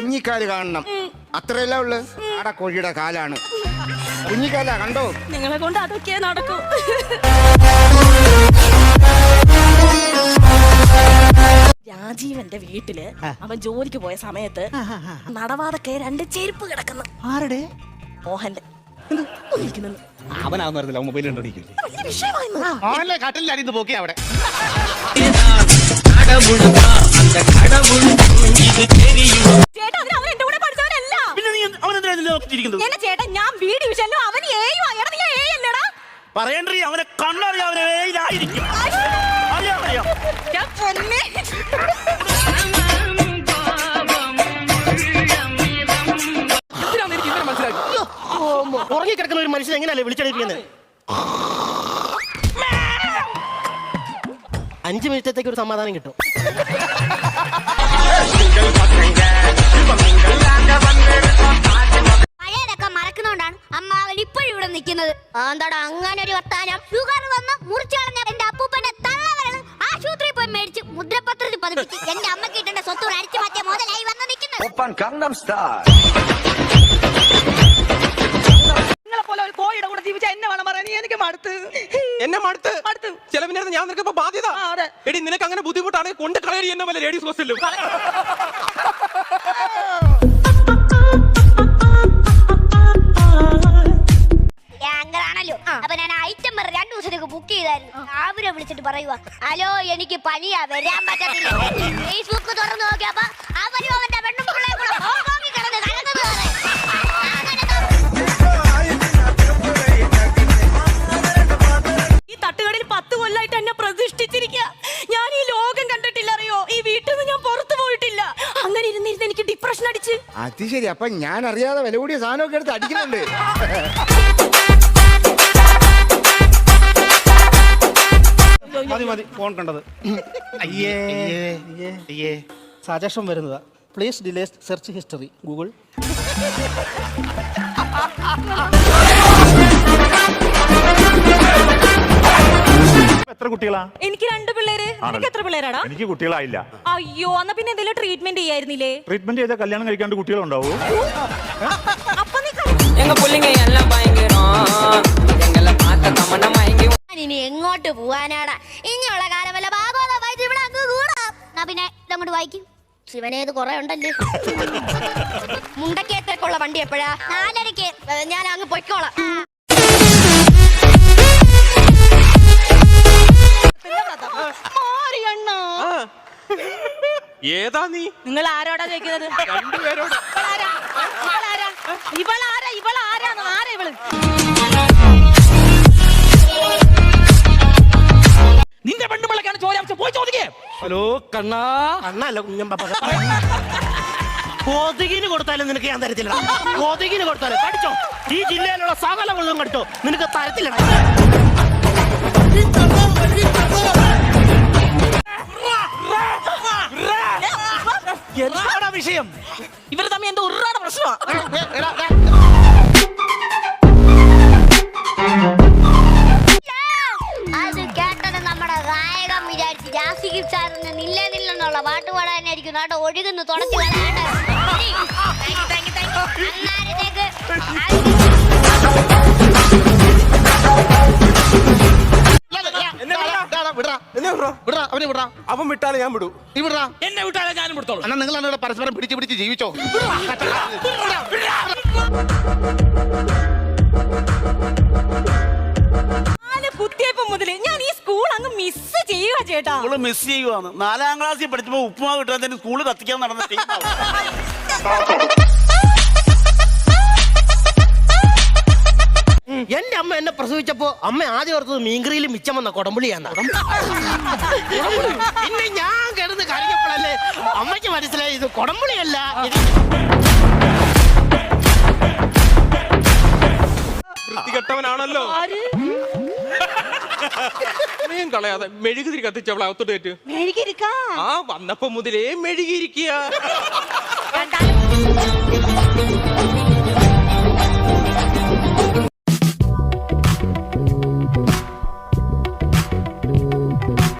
കുഞ്ഞിക്കാൽ കാണണം. അത്രയല്ല ഉള്ളു? ആടെ കോഴിയുടെ കാലാണ്. കുഞ്ഞിക്കാല കണ്ടോ? നിങ്ങളെ കൊണ്ട് അതൊക്കെ നടക്കൂ. രാജീവന്റെ വീട്ടിൽ അവൻ ജോലിക്ക് പോയ സമയത്ത് നടവാതൊക്കെ രണ്ട് ചെരുപ്പ് കിടക്കുന്നു. ആരുടെ? മോഹന്റെ. ഒന്നിരിക്കുന്നു. അവനാവുന്ന മൊബൈൽ പോക്കി അവിടെ. പറയണ്ടേ അവനെ കണ്ണറിയാം അവനെ ഏതിലായിരിക്കും അറിയാം അറിയാം. ഞാൻ പൊന്നെ. ഉറങ്ങിക്കിടക്കുന്ന ഒരു മനുഷ്യൻ എങ്ങനെയല്ലേ വിളിച്ചടിപ്പിക്കുന്നത് അഞ്ചു മിനിറ്റത്തേക്ക് ഒരു സമാധാനം കിട്ടും. വിളിക്കുന്നത് എന്താടാ അങ്ങനെ ഒരു വർത്താനം. ഷുഗർ വന്ന് മുറിച്ചു കളഞ്ഞ എന്റെ അപ്പൂപ്പന്റെ തള്ളവരൾ ആശുപത്രിയിൽ പോയി മേടിച്ച് മുദ്രപത്രത്തിൽ പതിപ്പിച്ച് എന്റെ അമ്മ കിട്ടേണ്ട സ്വത്തൂർ അടിച്ചു മാറ്റിയ മോദലായി വന്ന് നിങ്ങളെ ഒരു നീ എന്നെ ഞാൻ എടി നിനക്ക് അങ്ങനെ ബുദ്ധിമുട്ടാണെങ്കിൽ കൊണ്ട് കളയടി എന്നെ വല്ല ലേഡീസ് ഹോസ്റ്റലിലും ആണല്ലോ അപ്പൊ ഞാൻ ഐറ്റം പറഞ്ഞ രണ്ടു ദിവസത്തേക്ക് ബുക്ക് ചെയ്തായിരുന്നു. അവരെ വിളിച്ചിട്ട് പറയുക ഹലോ എനിക്ക് പനിയാ വരാൻ പറ്റത്തില്ല. ഫേസ്ബുക്ക് തുറന്നു നോക്കിയപ്പോ അവരും അവന്റെ പെണ്ണും പിള്ളേരും കൂടെ ഹോങ്കോങ്ങിൽ കിടന്ന് കലക്കുന്നത് വരെ. ഈ തട്ടുകടയിൽ പത്ത് കൊല്ലായിട്ട് എന്നെ പ്രതിഷ്ഠിച്ചിരിക്കുക ഞാൻ ഈ ലോകം കണ്ടിട്ടില്ല അറിയോ? ഈ വീട്ടിൽ നിന്ന് ഞാൻ പുറത്തു പോയിട്ടില്ല. അങ്ങനെ ഇരുന്നിരുന്ന് എനിക്ക് ഡിപ്രഷൻ അടിച്ച്. അത് ശരി അപ്പൊ ഞാൻ അറിയാതെ വില കൂടിയ സാധനമൊക്കെ എടുത്ത് അടിക്കുന്നുണ്ട്. മതി ഫോൺ കണ്ടത്. അയ്യേ അയ്യേ സജഷൻ വരുന്നതാ. Please delete search history Google എത്ര കുട്ടികളാ? എനിക്ക് രണ്ട് പിള്ളേര്. നിനക്ക് എത്ര പിള്ളേരാടാ? എനിക്ക് കുട്ടികളായില്ല. അയ്യോ എന്നാ പിന്നെ എന്തെങ്കിലും ട്രീറ്റ്മെന്റ് ചെയ്യായിരുന്നില്ലേ? ട്രീറ്റ്മെന്റ് ചെയ്ത കല്യാണം കഴിക്കാണ്ട് കുട്ടികളുണ്ടാവോ? അപ്പൊ നീ എങ്ങോട്ട് പോവാനാടാ. ഇനിയുള്ള കാലം വല്ല ഭാഗവത വായിച്ച് ഇവിടെ അങ്ങ് കൂടാം. എന്നാ പിന്നെ ഇതങ്ങോട്ട് വായിക്കും. ശിവനേത് കുറെ ഉണ്ടല്ലേ? മുണ്ടക്കേത്തേക്കുള്ള വണ്ടി എപ്പോഴാ? നാലരക്ക് ഞാൻ അങ്ങ് പൊയ്ക്കോളാം. ഏതാ നീ? നിങ്ങൾ ആരോടാ ചോദിക്കുന്നത്? രണ്ടുപേരോട്. ചോരാംശം ഹലോ കണ്ണാ. കണ്ണല്ല കുഞ്ഞമ്പ കൊതുകിന് കൊടുത്താലും നിനക്ക് ഞാൻ തരത്തില്ല. കൊതുകിന് കൊടുത്താലും കടിച്ചോ. ഈ ജില്ലയിലുള്ള സകല കൊതുകും കടിച്ചോ. നിനക്ക് തരത്തില്ല. എന്താടാ വിഷയം? ഇവർ തമ്മിൽ എന്തോ ഉറാടെ പ്രശ്നമാ. ജാസിക്ക് സാറിന് നില്ല നില്ലെന്നുള്ള പാട്ട് പാടാനായിരിക്കും നാട്ടോ ഒഴുകുന്നു തുടച്ചു അന്നേരത്തേക്ക് എന്നെ വിടാ. എന്നെ വിടാ. അവൻ വിട്ടാലേ ഞാൻ വിടൂ. എന്നെ വിട്ടാലേ ഞാനും വിടത്തോളൂ എന്നാ നിങ്ങൾ ഇവിടെ പരസ്പരം പിടിച്ച് പിടിച്ച് ജീവിച്ചോ? ചേട്ടാ. മിസ് ചെയ്യുവാണ്. നാലാം ക്ലാസ്സിൽ പഠിച്ചപ്പോ ഉപ്പുമാവ് കിട്ടാൻ തന്നെ സ്കൂൾ കത്തിക്കാൻ നടന്ന ടീമാണ് എന്റെ അമ്മ എന്നെ പ്രസവിച്ചപ്പോ അമ്മ ആദ്യം ഓർത്തത് മീൻകറിയിൽ മിച്ചം വന്ന കൊടമ്പുളിയാന്ന പിന്നെ ഞാൻ കിടന്ന് കഴിഞ്ഞപ്പോഴല്ലേ അമ്മയ്ക്ക് മനസ്സിലായി ഇത് കൊടമ്പുളിയല്ല ഇത് വൃത്തികെട്ടവനാണല്ലോ. സമയം കളയാതെ മെഴുകുതിരി കത്തിച്ചവളെ അകത്തോട്ട് കയറ്റ്. ആ വന്നപ്പോ മുതലേ മെഴുകിയിരിക്കുക.